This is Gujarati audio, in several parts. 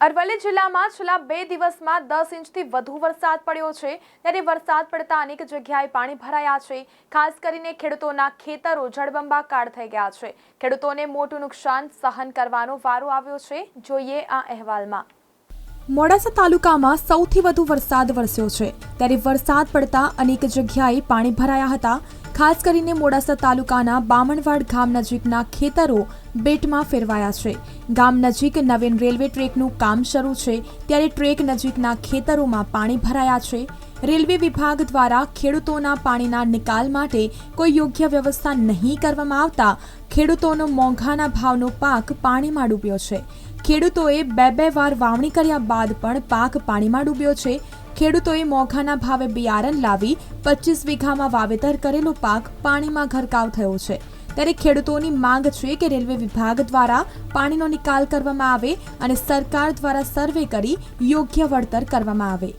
અરવલ્લી જિલ્લામાં છેલ્લા બે દિવસમાં દસ ઇંચથી વધુ વરસાદ પડ્યો છે. ત્યારે વરસાદ પડતા અનેક જગ્યાએ પાણી ભરાયા છે. ખાસ કરીને ખેડૂતોના ખેતરો જળબંબાકાર થઈ ગયા છે. ખેડૂતોને મોટું નુકસાન સહન કરવાનો વારો આવ્યો છે. જોઈએ આ અહેવાલમાં. મોડાસા તાલુકામાં સૌથી વધુ વરસાદ વરસ્યો છે. ત્યારે વરસાદ પડતા અનેક જગ્યાએ પાણી ભરાયા હતા. ખાસ કરીને મોડાસા તાલુકાના બામણવાડ ગામ નજીકના ખેતરો બેટમાં ફેરવાયા છે. ગામ નજીક નવીન રેલવે ટ્રેકનું કામ શરૂ છે, ત્યારે ટ્રેક નજીકના ખેતરોમાં પાણી ભરાયા છે. રેલવે વિભાગ દ્વારા ખેડૂતોના પાણીના નિકાલ માટે કોઈ યોગ્ય વ્યવસ્થા નહીં કરવામાં આવતા ખેડૂતોનો મોંઘાના ભાવનો પાક પાણીમાં ડૂબ્યો છે. ખેડૂતોએ બે બે વાર વાવણી કર્યા બાદ પણ પાક પાણીમાં ડૂબ્યો છે. ખેડૂતોએ મોંઘાના ભાવે બિયારણ લાવી પચીસ વીઘામાં વાવેતર કરેલો પાક પાણીમાં ગરકાવ થયો છે. ત્યારે ખેડૂતોની માંગ છે કે રેલવે વિભાગ દ્વારા પાણીનો નિકાલ કરવામાં આવે અને સરકાર દ્વારા સર્વે કરી યોગ્ય વળતર કરવામાં આવે.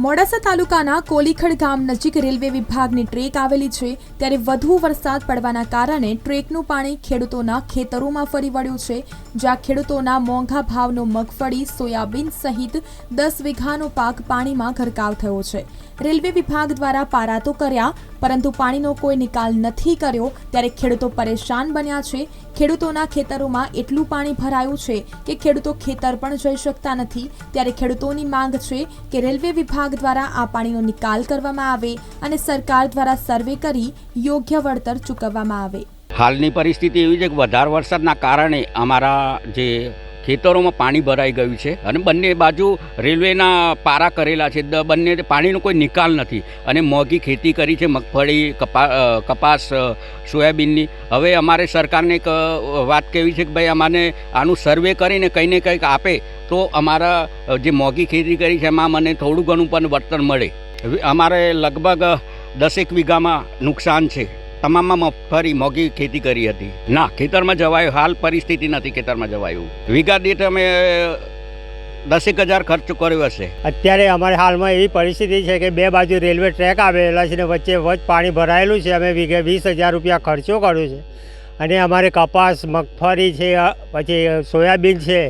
મોડાસા તાલુકાના કોલીખડ ગામ નજીક રેલવે વિભાગની ટ્રેક આવેલી છે, ત્યારે વધુ વરસાદ પડવાના કારણે ટ્રેકનું પાણી ખેડૂતોના ખેતરોમાં ફરી વળ્યું છે, જ્યાં ખેડૂતોના મોંઘા ભાવનો મગફળી, સોયાબીન સહિત દસ વીઘાનો પાક પાણીમાં ગરકાવ થયો છે. રેલવે વિભાગ દ્વારા પારા તો કર્યા, પરંતુ પાણીનો કોઈ નિકાલ નથી કર્યો, ત્યારે ખેડૂતો પરેશાન બન્યા છે. ખેડૂતોના ખેતરોમાં એટલું પાણી ભરાયું છે કે ખેડૂતો ખેતર પણ જઈ શકતા નથી. ત્યારે ખેડૂતોની માંગ છે કે રેલવે વિભાગ દ્વારા આ પાણીનો નિકાલ કરવામાં આવે અને સરકાર દ્વારા સર્વે કરી યોગ્ય વળતર ચૂકવવામાં આવે. હાલની પરિસ્થિતિ એવી છે કે વધારે વરસાદના કારણે અમારા જે ખેતરોમાં પાણી ભરાઈ ગયું છે અને બંને બાજુ રેલવેના પારા કરેલા છે. બંને પાણીનો કોઈ નિકાલ નથી અને મોંઘી ખેતી કરી છે, મગફળી, કપા કપાસ સોયાબીનની. હવે અમારે સરકારને એક વાત કહેવી છે કે ભાઈ અમારે આનું સર્વે કરીને કંઈ ને કંઈક આપે તો અમારા જે મોંઘી ખેતી કરી છે એમાં મને થોડું ઘણું પણ વળતર મળે. અમારે લગભગ દસેક વીઘામાં નુકસાન છે. તમામમાં મગફળી મોંઘી ખેતી કરી હતી. ના, ખેતરમાં જવાયું, હાલ પરિસ્થિતિ નથી ખેતરમાં જવાયું. વીઘા દીઠ અમે દસેક હજાર ખર્ચ કર્યો હશે. અત્યારે અમારે હાલમાં એવી પરિસ્થિતિ છે કે બે બાજુ રેલવે ટ્રેક આવેલા છે ને વચ્ચે વચ પાણી ભરાયેલું છે. અમે વીઘે વીસ હજાર રૂપિયા ખર્ચો કર્યો છે. અને અમારે કપાસ, મગફળી છે પછી સોયાબીન છે,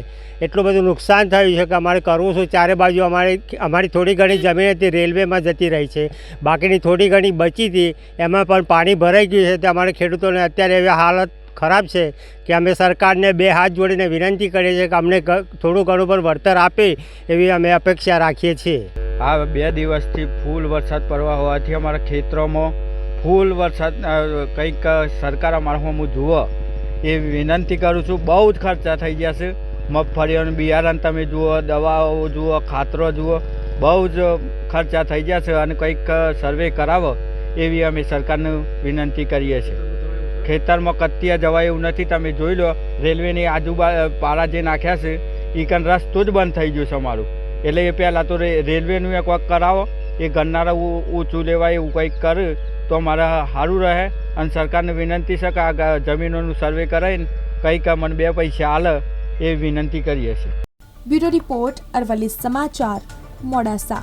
એટલું બધું નુકસાન થયું છે કે અમારે કરવું શું? ચારે બાજુ અમારે અમારી થોડી ઘણી જમીન હતી, રેલવેમાં જતી રહી છે. બાકીની થોડી ઘણી બચી હતી. એમાં પણ પાણી ભરાઈ ગયું છે, તો અમારે ખેડૂતોને અત્યારે એવી હાલત ખરાબ છે કે અમે સરકારને બે હાથ જોડીને વિનંતી કરીએ છીએ કે અમને થોડું ઘણું પણ વળતર આપે એવી અમે અપેક્ષા રાખીએ છીએ. આ બે દિવસથી ફૂલ વરસાદ પડવા હોવાથી અમારા ખેતરોમાં ફૂલ વરસાદ કંઈક સરકાર હું જુઓ, એ વિનંતી કરું છું, બહુ જ ખર્ચા થઈ ગયા છે. મગફળીઓનું બિયારણ તમે જુઓ, દવાઓ જુઓ, ખાતરો જુઓ, બહુ જ ખર્ચા થઈ ગયા છે અને કંઈક સર્વે કરાવો, એવી અમે સરકારને વિનંતી કરીએ છીએ. ખેતરમાં કત્તિયા જવાય એવું નથી, તમે જોઈ લો, રેલવેની આજુબાજુ પારા જે નાખ્યા છે એ કંઈ રસ્તો જ બંધ થઈ ગયો છે અમારું. એટલે એ પહેલાં તો રેલવેનું એક વખત કરાવો એ ગણનારા ઊંચું લેવાય એવું કંઈક કરે, તો મારે સારું રહે. અને સરકારને વિનંતી છે કે આ જમીનોનું સર્વે કરાવીને કંઈક મને બે પૈસા આલે, એ વિનંતી કરીએ છીએ. બ્યુરો રિપોર્ટ અરવલ્લી સમાચાર, મોડાસા.